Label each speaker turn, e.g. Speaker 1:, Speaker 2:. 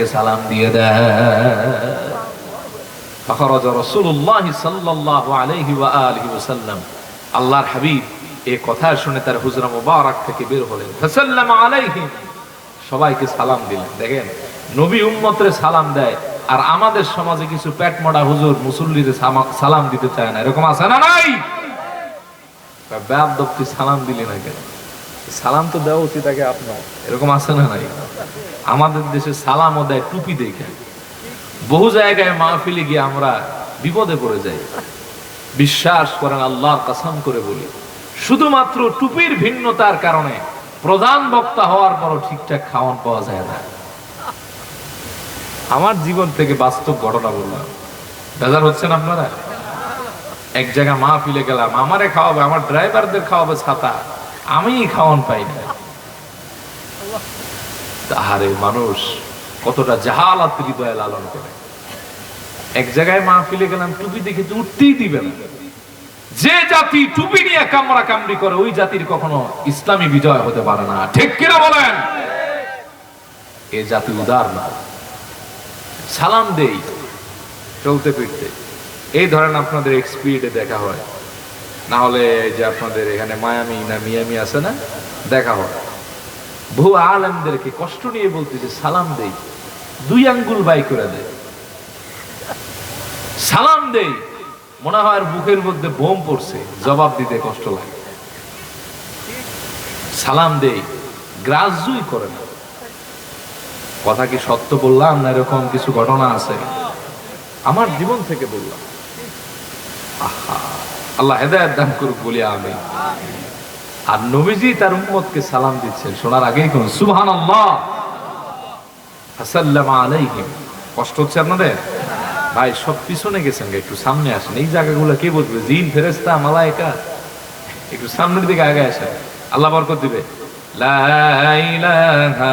Speaker 1: থেকে সালাম দিয়ে দেয়। আল্লাহর হাবিব এ কথা শুনে তার হুজরা মুবারক থেকে বের হলেন। সবাইকে সালাম দিলেন। দেখেন, নবী উম্মতরে সালাম দেয়। আর আমাদের সমাজে কিছু পেট মডা হুজুর মুসল্লিদের সালাম দিতে চায় না। এরকম আছে না নাই? ব্যাপ সালাম দিলেন না সালাম তো দেওয়া উচিত আগে আপনার। এরকম আছে না নাই? আমাদের দেশে সালামও দেয় টুপি দেখে। বহু জায়গায় মাহফিলে গিয়ে আমরা বিপদে পড়ে যাই। বিশ্বাস করেন, আল্লাহর কাসাম করে বলি, শুধুমাত্র টুপির ভিন্নতার কারণে প্রধান বক্তা হওয়ার পরও ঠিকঠাক খাওয়ান পাওয়া যায় না। আমার জীবন থেকে বাস্তব ঘটনা বললাম। বেজার হচ্ছেন আপনারা? এক জায়গায় মা ফিলে গেলাম, আমারে খাওয়াবে, আমার ড্রাইভারদের খাওয়াবে ছাতা আমি খাওয়ান পাই না। তাহারে মানুষ কতটা জাহালাত হৃদয়ে লালন করে। এক জায়গায় মা ফিলে গেলাম, টুপি দেখে তো উঠতেই দিবে না। যে জাতি টুপি নিয়ে কামড়া কামড়ি করে, ওই জাতির কখনো ইসলামী বিজয় হতে পারে না। ঠিক কিনা বলেন? এ জাতি উদার না। সালাম দেই, চলতে ফিরতে। এই ধরেন আপনাদের এক্সপিরিডে দেখা হয়। না হলে যে আপনাদের এখানে মায়ামি না মিয়ামি আছে না, দেখা হয়। বহু আলেমদেরকে কষ্ট নিয়ে বলতেছে সালাম দেই, দুই আঙ্গুল বাই করে দেয় সালাম দেই, মনে হয় আর বুকের মধ্যে বোম পড়ছে, জবাব দিতে কষ্ট লাগে। সালাম দেই গ্রাহ্যই করে না। কথা কি সত্য বললাম না এরকম কিছু ঘটনা আছে? আমার জীবন থেকে বললাম। আহা, আল্লাহ হেদায়ত দান করুক বলি আমি আর নবীজি তার উম্মতকে সালাম দিচ্ছেন। শোনার আগেই কোন সুহান আলাইহিম। কষ্ট হচ্ছে আপনাদের? ভাই, সব পিছনে গেছেন একটু সামনে আসেন। এই জায়গাগুলো কে বলবে জিন ফেরেস্তা মালাইকা একটু সামনের দিকে আগে আসেন। আল্লাহ বরকত দিবে। লা ইলাহা